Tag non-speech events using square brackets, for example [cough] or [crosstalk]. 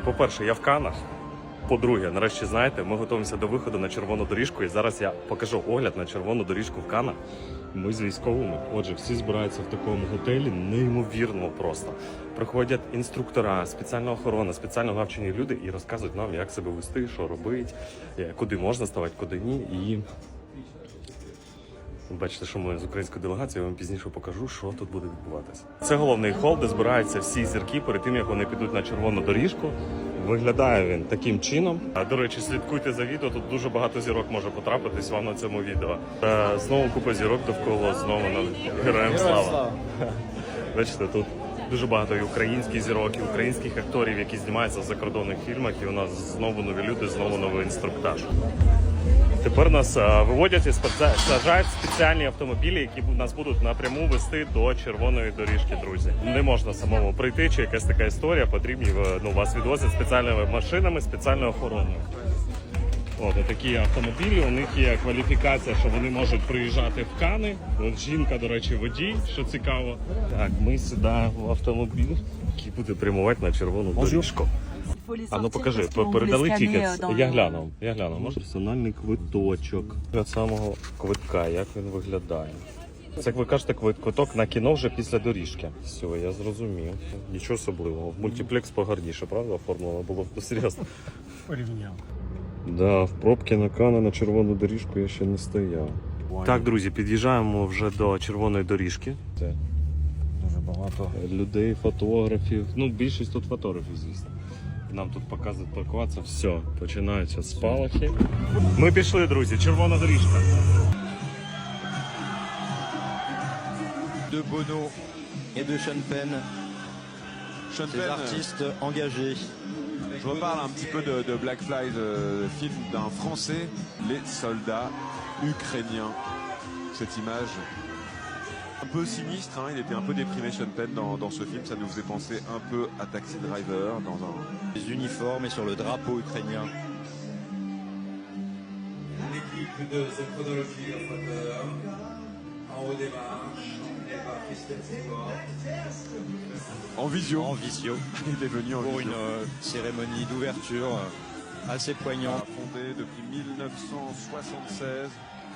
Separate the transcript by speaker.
Speaker 1: По-перше, я в Канах. По-друге, нарешті знаєте, ми готуємося до виходу на червону доріжку, і зараз я покажу огляд на червону доріжку в Канах. Ми з військовими. Отже, всі збираються в такому готелі, неймовірно просто. Приходять інструктора, спеціальна охорона, спеціально навчені люди і розказують нам, як себе вести, що робити, е, куди можна ставати, куди ні. І Бачите, що ми з українською делегацією, я вам пізніше покажу, що тут буде відбуватися. Це головний хол, де збираються всі зірки перед тим, як вони підуть на червону доріжку. Виглядає він таким чином. А до речі, слідкуйте за відео. Тут дуже багато зірок може потрапитись вам на цьому відео. Е, знову купа зірок довкола, знову на героям слава. [laughs] Бачите, тут дуже багато і українських зірок, і українських акторів, які знімаються в закордонних фільмах. І у нас знову нові люди, знову новий інструктаж. Тепер нас виводять і саджають спеціальні автомобілі, які нас будуть напряму вести до червоної доріжки, друзі. Не можна самому прийти, чи якась така історія. Потрібні е, ну, вас відвозять спеціальними машинами, спеціальною охороною. От такі автомобілі. У них є кваліфікація, що вони можуть приїжджати в Кани. От жінка, до речі, водій, що цікаво. Так, ми сідаємо в автомобіль, який буде прямувати на червону доріжку. А ну покажи, передали тікет. Я гляну, я гляну. Може персональний квиточок для самого квитка, як він виглядає. Це як ви кажете, квиток на кіно вже після доріжки. Все, я зрозумів. Нічого особливого. Мультиплекс погарніше, правда, оформлено було серйозно.
Speaker 2: порівняв.
Speaker 1: Да, в пробки на Кана на червону доріжку я ще не стояв. Так, друзі, під'їжджаємо вже до червоної доріжки. Це
Speaker 2: Дуже багато.
Speaker 1: людей, фотографів. Ну, більшість тут фотографів, звісно. Нам тут показують паркуватися. Все, починаються спалахи. Ми пішли, друзі, червона доріжка.
Speaker 3: de Bono et de Sean Penn,
Speaker 4: Sean
Speaker 3: ces
Speaker 4: Penn,
Speaker 3: artistes engagés.
Speaker 4: je reparle un petit peu de, de Black Flag, euh, film d'un Français, les soldats ukrainiens. Cette image un peu sinistre, hein, il était un peu déprimé Sean Penn dans, dans ce film, ça nous faisait penser un peu à Taxi Driver dans un...
Speaker 3: Les uniformes et sur le drapeau ukrainien.
Speaker 5: L'équipe de The Chronology of Water, en haut des marches.
Speaker 4: En visio,
Speaker 3: En visio [laughs]
Speaker 4: il est venu en
Speaker 3: pour
Speaker 4: visio.
Speaker 3: une euh, cérémonie d'ouverture euh, assez poignante.
Speaker 4: Fondé depuis 1976,